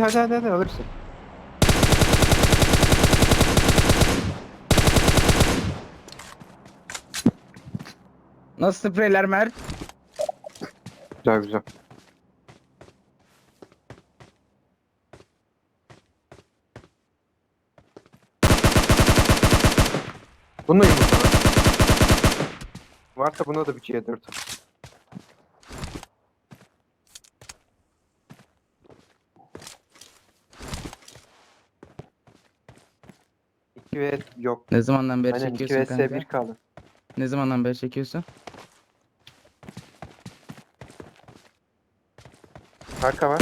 Hadi hadi hadi alırsın. Nasıl spreyler Mert? Güzel güzel. Bunu yumurta var. Varsa buna da bir C4 at. İki ve yok. Ne zamandan beri Aynen 2 çekiyorsun vs kanka? 1 kaldı. Ne zamandan beri çekiyorsun? Arka var.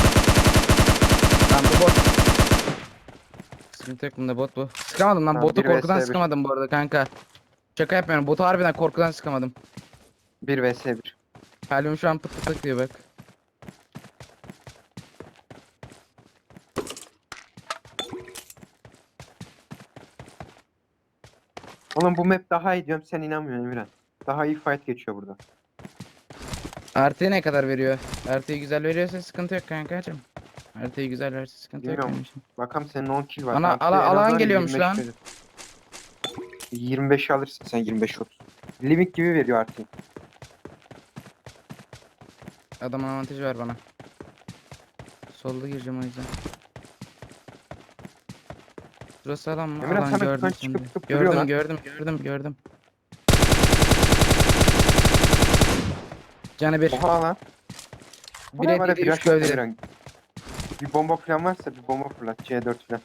Lan bu bot. Sıkıntı yok bunda bot bu. Sıkamadım lan Tamam, botu bir vs korkudan bir. sıkamadım bu arada kanka. Şaka yapmıyorum botu harbiden korkudan sıkamadım. 1 vs 1. Kalbim şu an pıt pıt diyor bak. Oğlum bu map daha iyi diyorum sen inanmıyorsun Emirhan. Daha iyi fight geçiyor burada. Artıyı ne kadar veriyor? Artıyı güzel veriyorsa sıkıntı yok kankacım. Artıyı güzel verirse sıkıntı yok Bilmiyorum. için. Bakalım senin 10 kill var. Ana- ala- en alan azından geliyormuş 25 lan. verir. 25 alırsın sen 25 30. Limit gibi veriyor artık. Adamın avantajı var bana. Solda gireceğim o yüzden. Burası alan mı? Emre alan sana gördüm seni. çıkıp çıkıp duruyor Gördüm lan. gördüm gördüm gördüm. Canı bir. Oha lan. Bir Bana var ya et üç flash gövde. Emirhan. Bir bomba falan varsa bir bomba fırlat C4 falan.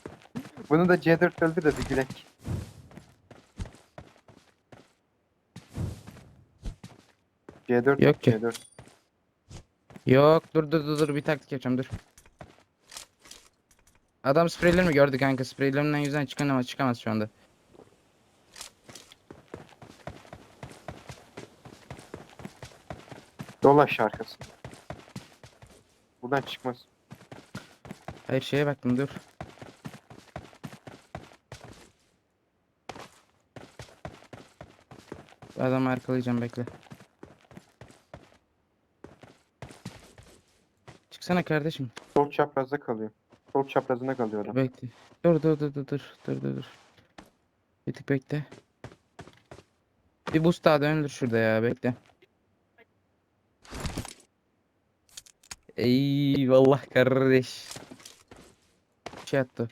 Bunu da C4 öldür de bir gülek. C4 Yok ki. C4. Yok dur dur dur dur bir taktik yapacağım dur. Adam spreyler mi gördü kanka spreylerinden yüzden çıkamaz çıkamaz şu anda. Dolaş arkası. Buradan çıkmaz. Hayır şeye baktım dur. Adamı arkalayacağım bekle. Çıksana kardeşim. Sol çaprazda kalıyor. Sol çaprazında kalıyor adam. Bekle. Dur dur dur dur dur dur dur. Bir tık bekle. Bir boost daha döndür şurada ya bekle. Eyvallah kardeş. Şey attı.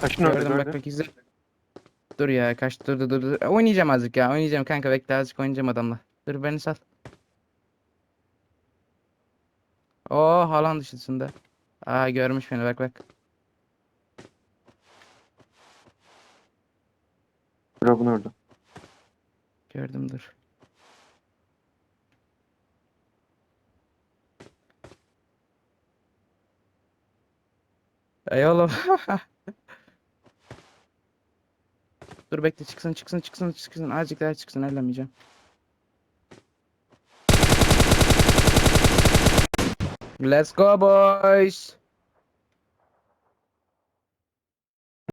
Taşın orada Gördüm bak bak izle. Dur ya kaç dur dur dur. dur. Oynayacağım azıcık ya oynayacağım kanka bekle azıcık oynayacağım adamla. Dur beni sal. Oo halan dışısında. Aa görmüş beni bak bak. Drop'un orada. Gördüm dur. Ey oğlum. Dur bekle çıksın çıksın çıksın çıksın azıcık daha çıksın ellemeyeceğim. Let's go boys.